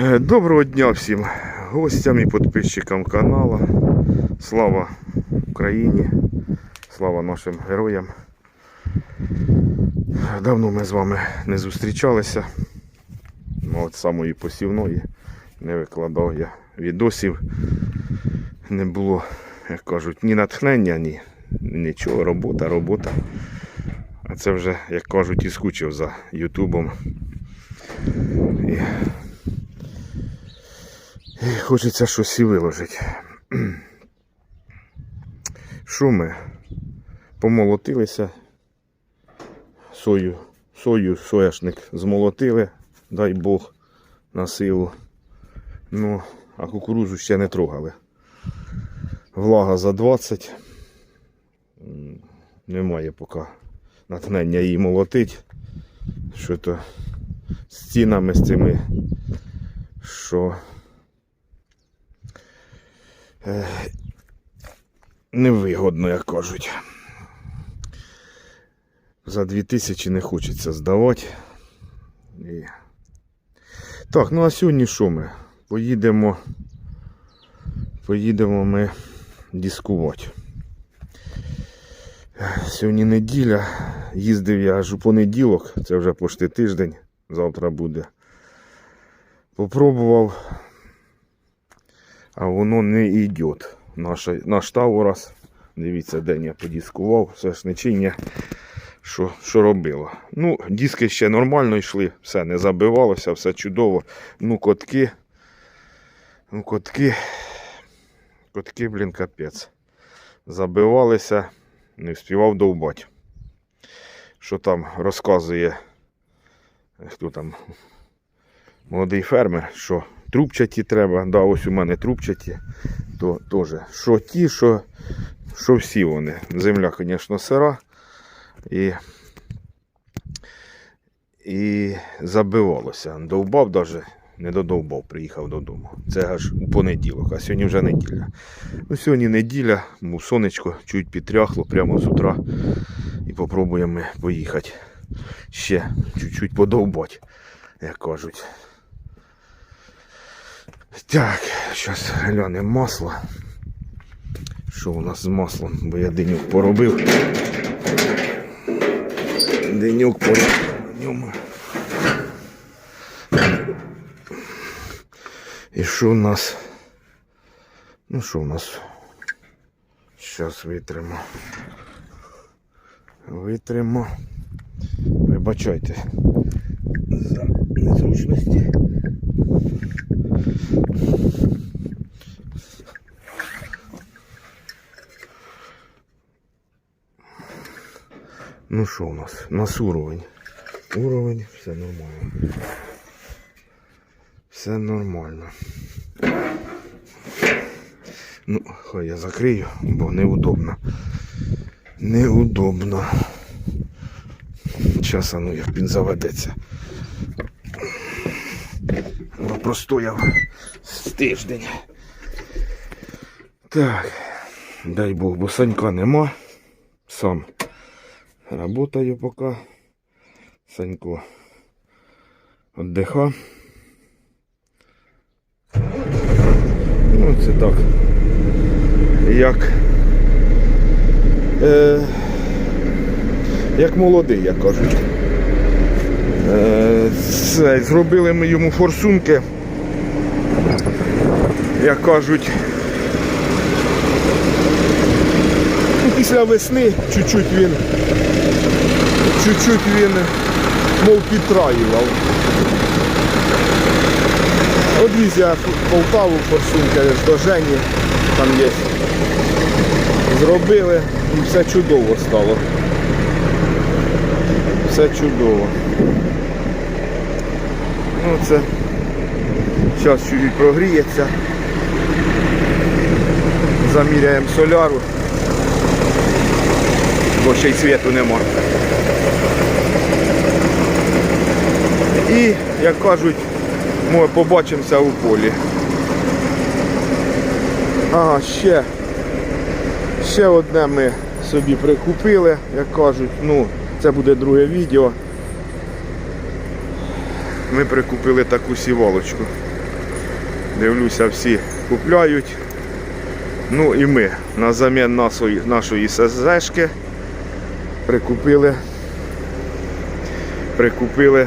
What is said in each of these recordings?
Доброго дня всім гостям і підписчикам каналу. Слава Україні, слава нашим героям. Давно ми з вами не зустрічалися. Ну, От самої посівної не викладав я відосів. Не було, як кажуть, ні натхнення, ні нічого. Робота, робота. А це вже, як кажуть, і скучив за Ютубом. І хочеться щось і виложити. Що ми? Помолотилися. Сою, сою, сояшник змолотили, дай Бог, на силу. Ну, а кукурузу ще не трогали. Влага за 20. Немає поки натхнення її молотить. Що то з цінами з цими, що невигодно, як кажуть. За 2000 не хочеться здавати. Так, ну а сьогодні що ми? Поїдемо. Поїдемо ми дискувати. Сьогодні неділя. Їздив я аж у понеділок, це вже почти тиждень, завтра буде. Попробував, а воно не йде. Наша, наш Таурас, дивіться, день я подіскував, все ж нечиння, що, що робило. Ну, диски ще нормально йшли, все не забивалося, все чудово. Ну, котки. Ну, котки. Котки, блін, капець. Забивалися, не встигав довбати. Що там розказує, хто там, молодий фермер, що трубчаті треба, да, ось у мене трубчаті, то теж. Що ті, що, що всі вони. Земля, звісно, сира. І, і забивалося. Довбав даже, не додовбав, приїхав додому. Це аж у понеділок, а сьогодні вже неділя. Ну, сьогодні неділя, сонечко, чуть підтряхло прямо з утра. І попробуємо поїхати. Ще чуть-чуть подовбати, як кажуть. Так, зараз глянемо масло. Що у нас з маслом? Бо я денюк поробив. Денюк поробив на ньому. І що у нас? Ну що у нас? Зараз витримо. Витримо. Вибачайте за незручності. Ну що у нас? У нас уровень. Уровень, все нормально. Все нормально. Ну, хай я закрию, бо неудобно. Неудобно. Зараз, ну як він заведеться. Ну, простояв тиждень. Так. Дай Бог, бо Санька нема. Сам работаю поки. Санько віддиха. Ну, це так. Як. Е, як молодий, як кажуть. Е, це, зробили ми йому форсунки. Як кажуть. Після весни чуть-чуть він чуть-чуть він мов підтраював. Одвіз я Полтаву форсунки до Жені, там є. Зробили і все чудово стало. Все чудово. Ну це зараз чуть прогріється. Заміряємо соляру, бо ще й світу нема. І, як кажуть, ми побачимося у полі. Ага, ще, ще одне ми собі прикупили, як кажуть, ну, це буде друге відео. Ми прикупили таку сівалочку. Дивлюся, всі купляють. Ну і ми на замін нашої, нашої СЗшки прикупили. Прикупили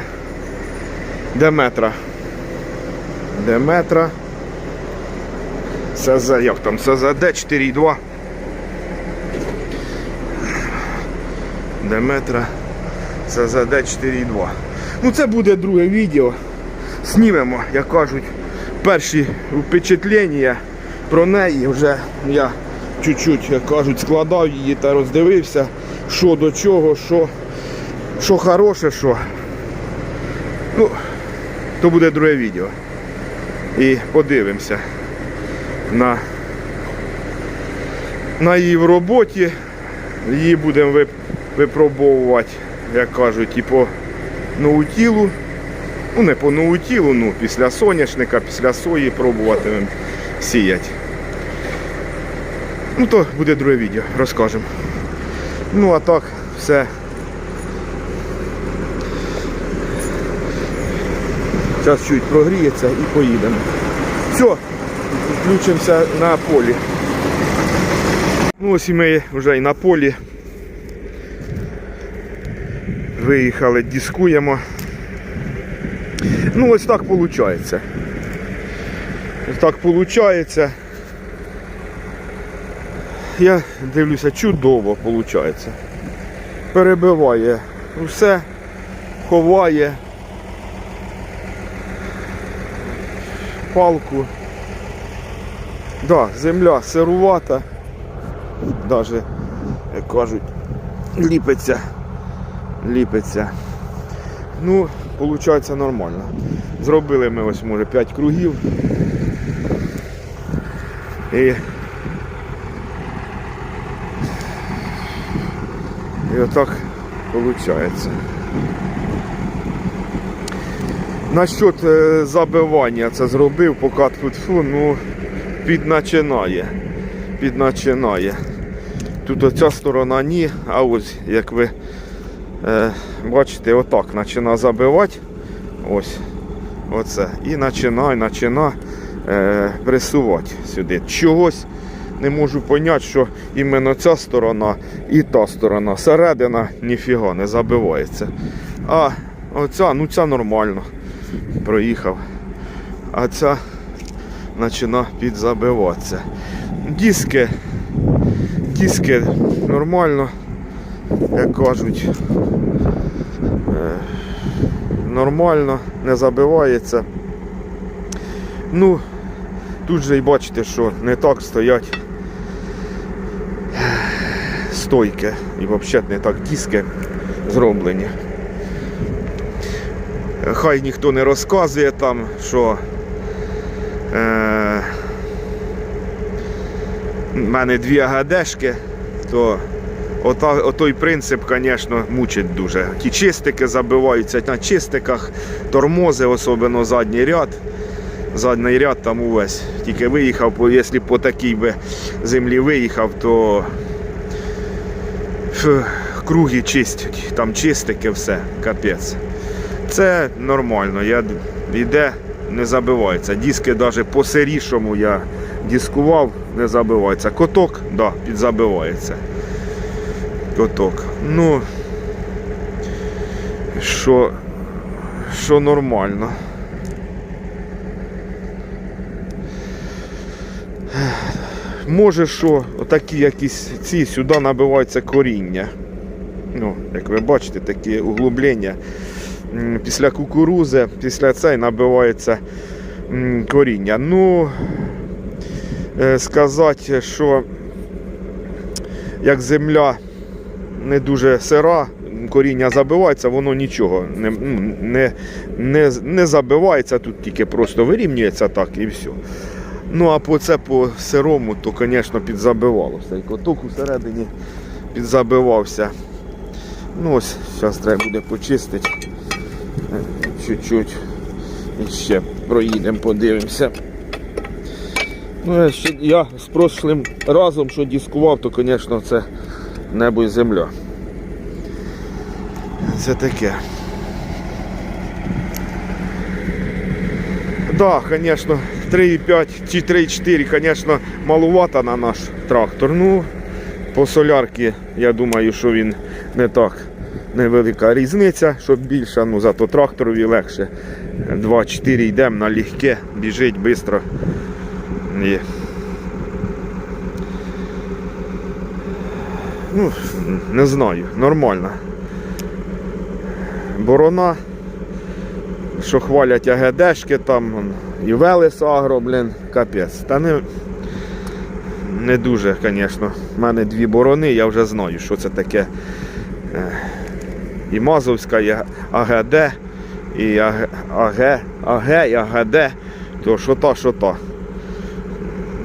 Деметра. Деметра. СЗ, як там? СЗД 4.2. Деметра. СЗД 4.2. Ну це буде друге відео. Знімемо, як кажуть, перші впечатлення про неї. Вже я чуть-чуть, як кажуть, складав її та роздивився, що до чого, що, що хороше, що. Ну, то буде друге відео. І подивимося на, на її в роботі. Її будемо вип- випробовувати, як кажуть, і по ноутілу. Ну, не по ноутілу, ну, після соняшника, після сої пробуватимемо сіяти. Ну, то буде друге відео, розкажемо. Ну, а так, все. Зараз чуть прогріється і поїдемо. Все, включимося на полі. Ну, ось і ми вже і на полі. Виїхали, дискуємо. Ну, ось так виходить. Так виходить. Я дивлюся, чудово виходить. Перебиває все, ховає палку. Да, земля сирувата. Даже, як кажуть, ліпиться. Ліпиться. Ну, виходить нормально. Зробили ми ось може 5 кругів. І, і отак виходить. Насчет е, забивання це зробив, поки тут фу, ну, підначинає. Підначинає. Тут оця сторона ні, а ось як ви е, бачите, отак починає забивати. Ось. Оце. І починає, починає е, пресувати сюди. Чогось не можу зрозуміти, що іменно ця сторона і та сторона. Середина ніфіга не забивається. А оця, ну ця нормально. Проїхав. А ця починає підзабиватися. Диски, диски нормально, як кажуть, е, нормально, не забивається. Ну, тут же і бачите, що не так стоять стойки і взагалі не так диски зроблені. Хай ніхто не розказує там, що е, в мене дві АГДшки, то ота, отой принцип, звісно, мучить дуже. Ті чистики забиваються на чистиках, тормози, особливо задній ряд. Задній ряд там увесь. Тільки виїхав, якщо по такій би землі виїхав, то круги чистять, там чистики, все, капець. Це нормально, я, йде, не забивається. Диски навіть по сирішому я дискував, не забивається. Коток, да, підзабивається. Коток. Ну, що, що нормально. Може, що отакі якісь ці сюди набиваються коріння. Ну, як ви бачите, такі углублення. Після кукурузи, після цієї набивається коріння. Ну, е, сказати, що як земля не дуже сира, коріння забивається, воно нічого не, не, не, не забивається, тут тільки просто вирівнюється так і все. Ну, а по це по сирому, то, звісно, підзабивалося. І коток усередині підзабивався. Ну ось, зараз треба буде почистити. Чуть-чуть. І ще проїдемо, подивимося. Ну, я, з прошлим разом, що дискував, то, звісно, це небо і земля. Це таке. Да, звісно, 3,5 чи 3,4, звісно, малувато на наш трактор. Ну, по солярки, я думаю, що він не так невелика різниця, щоб більше, ну зато тракторові легше. 2-4 йдемо на легке, біжить швидко. Ну, не знаю, нормально. Борона що хвалять АГДшки там і Велес Агро, блін, капець. Та не, не дуже, звісно. У мене дві борони, я вже знаю, що це таке. Е, І Мазовська, і АГД, і АГ, АГ, і АГД, то що та, що та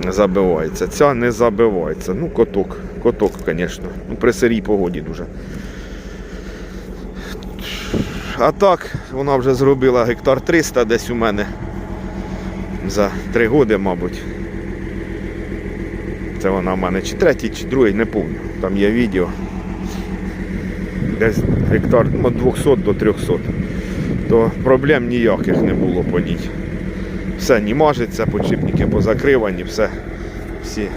забивається. Ця не забивається. Ну, коток, коток, звісно. Ну, при сирій погоді дуже. А так, вона вже зробила гектар 300 десь у мене за 3 роки, мабуть. Це вона в мене чи третій, чи другий, не пам'ятаю. Там є відео. Десь гектар від 200 до 300. То проблем ніяких не було по ній. Все не мажеться, подшипники позакривані, все. Всі.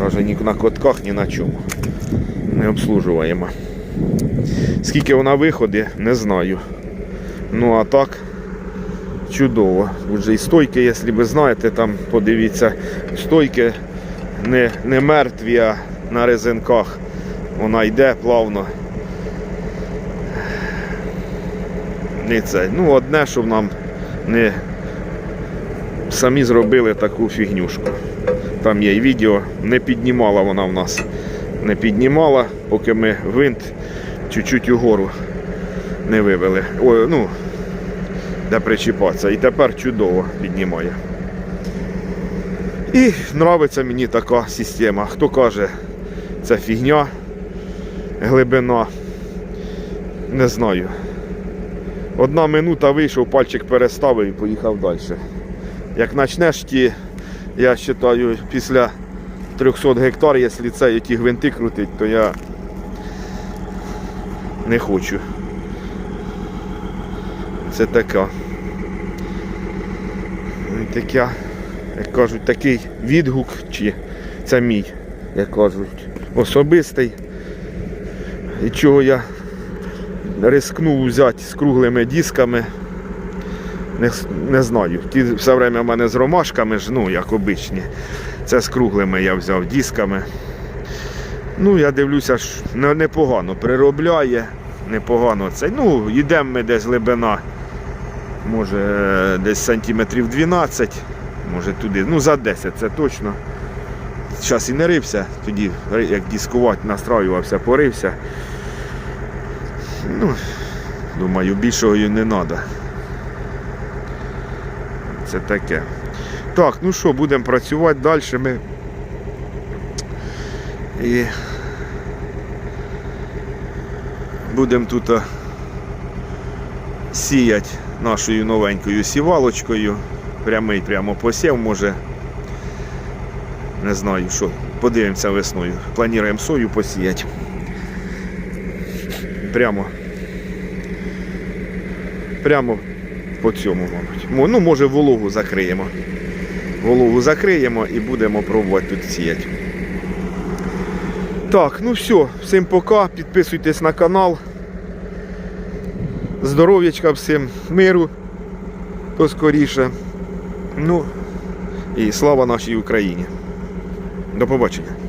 Навіть ні на котках, ні на чому. Не обслужуємо. Скільки вона виходить, не знаю. Ну а так, чудово. Вже і стойки, якщо ви знаєте, там подивіться, стойки не, не мертві, а на резинках. Вона йде плавно. Не це. Ну, одне, щоб нам не самі зробили таку фігнюшку. Там є і відео, не піднімала вона в нас. Не піднімала, поки ми винт чуть-чуть угору не вивели. Ой, ну, де причіпатися. І тепер чудово піднімає. І нравиться мені така система. Хто каже, це фігня, глибина. Не знаю. Одна минута вийшов, пальчик переставив і поїхав далі. Як почнеш ті, я вважаю, після 300 гектар, якщо це ті гвинти крутить, то я не хочу. Це така. Така, як кажуть, такий відгук, чи це мій, як кажуть, особистий. І чого я рискнув взяти з круглими дисками. Не, не знаю. Ті все время в мене з ромашками ж, ну, як обичні. Це з круглими я взяв дисками. Ну, я дивлюся, не- непогано приробляє, непогано це. Ну, йдемо ми десь глибина, може десь сантиметрів 12, може туди, ну за 10 це точно. Зараз і не рився, тоді як дискувати, настраювався, порився. Ну, думаю, більшого і не треба. Це таке. Так, ну що, будемо працювати далі. Ми... І будемо тут а, сіяти нашою новенькою сівалочкою. Прямий прямо посів, може. Не знаю що. Подивимося весною. Плануємо сою посіяти. Прямо. Прямо по цьому, мабуть. Ну, може, вологу закриємо. Вологу закриємо і будемо пробувати тут сіяти. Так, ну все, всім пока. Підписуйтесь на канал. Здоров'ячка всім, миру поскоріше. Ну і слава нашій Україні. До побачення.